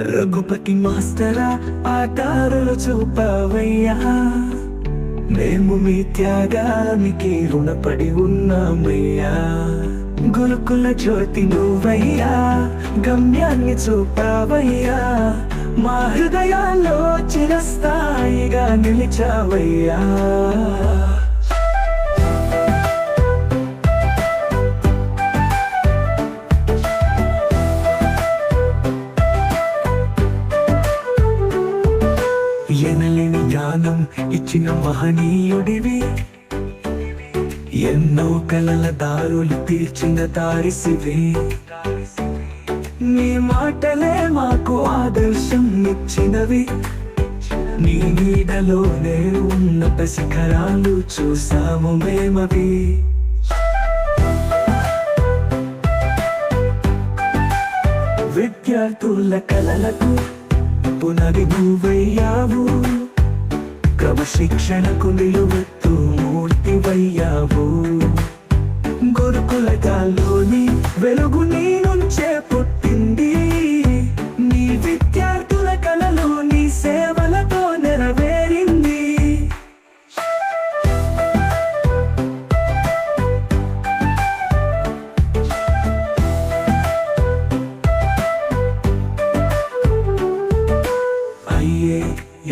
రఘుపతి మాస్టరా ఆటారులు చూపవయ్యా. మేము మీ త్యాగానికి రుణపడి ఉన్నామయ్యా. గురుకుల జ్యోతి నువ్వయ్యా గమ్యాన్ని చూపావయ్యా. మా హృదయాల్లో చిరస్థాయిగా నిలిచావయ్యా. జ్ఞానం ఇచ్చిన మహనీయుడివి. ఎన్నో కలల దారులు తీర్చిన దారిసివే. నీ మాటలే మాకు ఆదర్శం ఇచ్చినవి. నీ నీడలోనే ఉన్నత శిఖరాలు చూసాము మేమవి. విద్యార్థుల కలలకు పునరి నువ్వయ్యావు క్రమశిక్షణకు నిలువెత్తు మూర్తివయ్యావు. గురుకుల గాల్లోని వెలుగు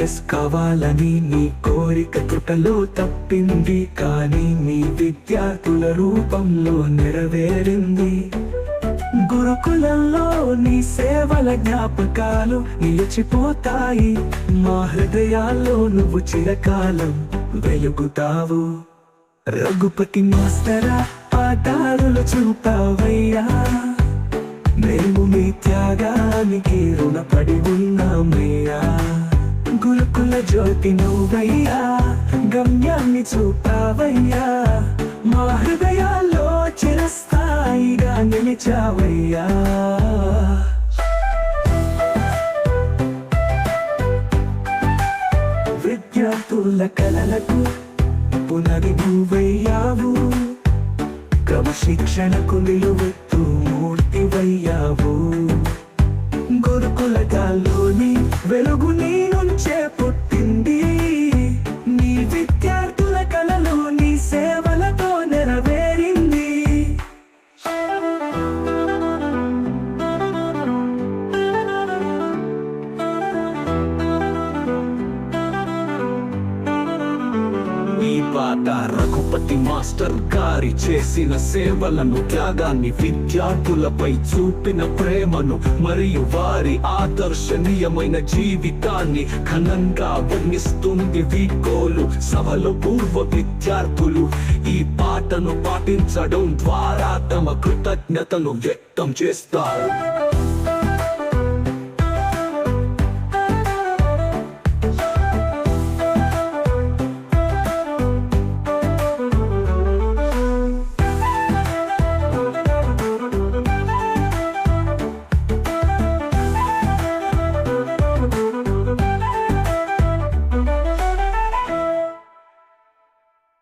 ఎస్ కావాలని నీ కోరిక తుటలో తప్పింది కానీ మీ విద్యార్థుల రూపంలో నెరవేరింది. గురుకులంలో నీ సేవల జ్ఞాపకాలు నిలిచిపోతాయి. మా హృదయాల్లో నువ్వు చిరకాలం వెలుగుతావు. రఘుపతి మాస్తరా పాదారులు చూపావయ్యా. మేము మీ త్యాగానికి రుణపడి ఉన్నామయ్యా. గురుకుల జ్యోతి నువ్వయ్యా గమ్యాన్ని చూపావయ్యా. మా హృదయాల్లో చిరస్థాయిగా నిలిచావయ్యా. విద్యార్థుల కలలకు పునరి నువ్వయ్యావు క్రమశిక్షణకు నిలువెత్తు ఈ రఘుపతి మాస్టర్ గారి చేసిన సేవలను త్యాగాన్ని విద్యార్థులపై చూపిన ప్రేమను మరియు వారి ఆదర్శనీయమైన జీవితాన్ని ఘనంగా వర్ణిస్తుంది వీకోలు సభలో పూర్వ విద్యార్థులు. ఈ పాటను పాటించడం ద్వారా తమ కృతజ్ఞతను వ్యక్తం చేస్తారు.